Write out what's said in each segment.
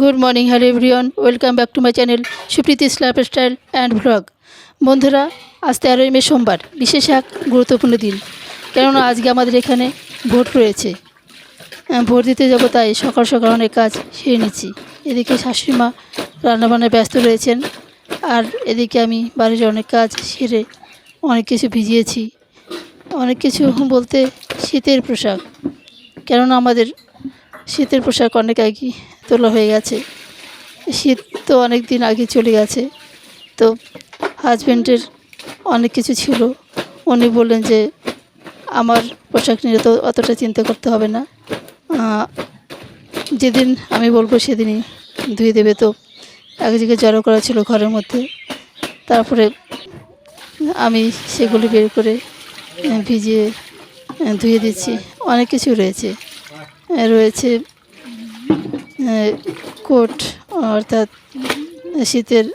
Good morning hello everyone welcome back to my channel Supriti slap style and vlog বন্ধুরা আজ তেরোই মে সোমবার, বিশেষ এক গুরুত্বপূর্ণ দিন। কেননা আজকে আমাদের এখানে ভোট রয়েছে। ভোট দিতে যাব তাই সকাল সকাল অনেক কাজ সেরে নিচ্ছি। এদিকে শাশুড়ি মা রান্নাবান্নায় ব্যস্ত রয়েছেন। আর এদিকে আমি বাড়ির অনেক কাজ সেরে অনেক কিছু ভিজিয়েছি। অনেক কিছু বলতে শীতের পোশাক। কেননা আমাদের শীতের পোশাক অনেক আগে তোলা হয়ে গেছে। শীত তো অনেক দিন আগে চলে গেছে। তো হাজব্যান্ডের অনেক কিছু ছিল। উনি বললেন যে, আমার পোশাক নিয়ে তো অতটা চিন্তা করতে হবে না। যেদিন আমি বলব সেদিনই ধুয়ে দেবে। তো এক জায়গায় জড়ো করা ছিল ঘরের মধ্যে। তারপরে আমি সেগুলি বের করে ভিজিয়ে ধুয়ে দিচ্ছি। অনেক কিছু রয়েছে। রয়েছে কোট, অর্থাৎ শীতের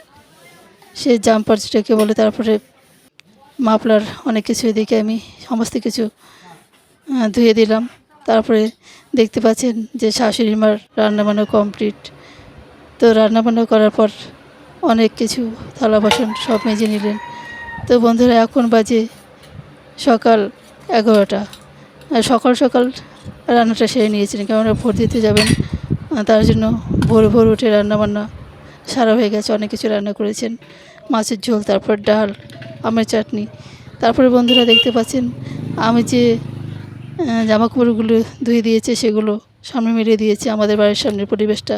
সে জাম্পার যেটাকে বলে, তারপরে মাফলার অনেক কিছু এদিকে আমি সমস্ত কিছু ধুয়ে দিলাম। তারপরে দেখতে পাচ্ছেন যে শাশুড়ি মার রান্নাবান্না কমপ্লিট তো রান্নাবান্না করার পর অনেক কিছু, থালা বাসন সব মেজে নিলেন। তো বন্ধুরা, এখন বাজে সকাল এগারোটা। সকাল সকাল রান্নাটা সেরে নিয়েছিলেন, কেননা ভোট দিতে যাবেন। তার জন্য ভোর ভোর উঠে রান্নাবান্না সারা হয়ে গেছে, অনেক কিছু রান্না করেছেন। মাছের ঝোল, তারপর ডাল, আমের চাটনি। তারপরে বন্ধুরা দেখতে পাচ্ছেন, আমি যে জামা কাপড়গুলো ধুয়ে দিয়েছে সেগুলো সামনে মিলিয়ে দিয়েছে আমাদের বাড়ির সামনের পরিবেশটা।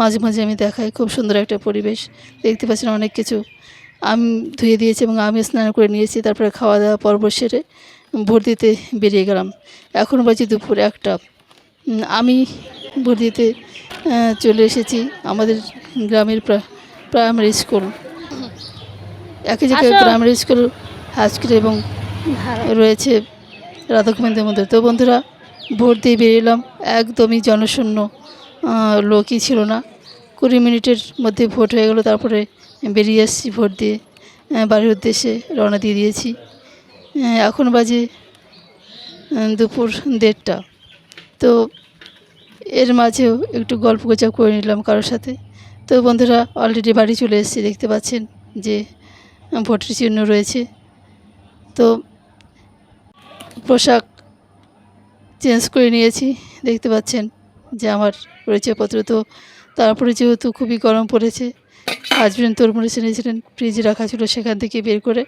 মাঝে মাঝে আমি দেখাই, খুব সুন্দর একটা পরিবেশ। দেখতে পাচ্ছেন অনেক কিছু। আমি ধুয়ে দিয়েছি এবং আমি স্নান করে নিয়েছি, তারপরে খাওয়া দাওয়া পর্ব সেরে ভোট দিতে বেরিয়ে গেলাম। এখন বাজে দুপুর একটা। আমি ভোট দিতে চলে এসেছি আমাদের গ্রামের প্রা- প্রাইমারি স্কুল একই জায়গায় প্রাইমারি স্কুল হাই স্কুল এবং রয়েছে রাধা গোবিন্দ মন্দির। তো বন্ধুরা ভোট দিয়ে বেরিয়েলাম একদমই জনশূন্য লোকই ছিল না। কুড়ি মিনিটের মধ্যে ভোট হয়ে গেলো। তারপরে বেরিয়ে এসেছি ভোট দিয়ে বাড়ির উদ্দেশ্যে রওনা দিয়ে দিয়েছি। এখন বাজে দুপুর দেড়টা। তো এর মাঝেও একটু গল্প গোজব করে নিলাম কারোর সাথে। তো বন্ধুরা অলরেডি বাড়ি চলে এসেছি, দেখতে পাচ্ছেন যে ভোটের চিহ্ন রয়েছে। তো পোশাক চেঞ্জ করে নিয়েছি, দেখতে পাচ্ছেন যে আমার পরিচয়পত্র। তো তারপরে যেহেতু খুবই গরম পড়েছে হাজবেন্ড তরমুজ এনেছিলেন, ফ্রিজে রাখা ছিল সেখান থেকে বের করে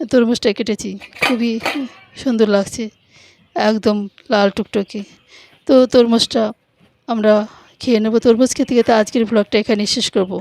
তরমুজটা কেটেছি। খুবই সুন্দর লাগছে। একদম লাল টুকটুকে। তো তরমুজটা আমরা খেয়ে নেব। তরমুজ খেতে খেতে আজকের ব্লগটা এখানে শেষ করব।